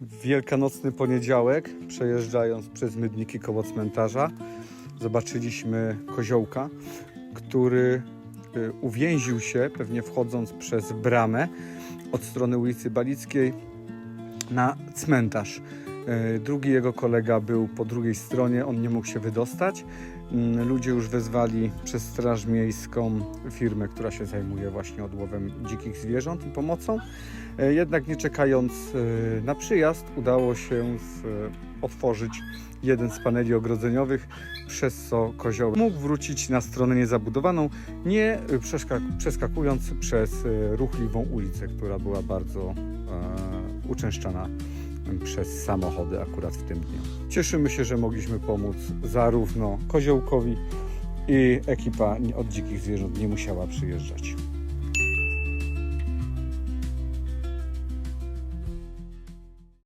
Wielkanocny poniedziałek, przejeżdżając przez Mydniki koło cmentarza, zobaczyliśmy koziołka, który y, uwięził się, pewnie wchodząc przez bramę od strony ulicy Balickiej na cmentarz. Y, Drugi jego kolega był po drugiej stronie, on nie mógł się wydostać. Mm, Ludzie już wezwali przez Straż Miejską firmę, która się zajmuje właśnie odłowem dzikich zwierząt i pomocą. E, Jednak nie czekając e, na przyjazd, udało się e, otworzyć jeden z paneli ogrodzeniowych, przez co kozioł mógł wrócić na stronę niezabudowaną, nie e, przeskakując przez e, ruchliwą ulicę, która była bardzo e, uczęszczana przez samochody akurat w tym dniu. Cieszymy się, że mogliśmy pomóc zarówno koziołkowi i ekipa od dzikich zwierząt nie musiała przyjeżdżać.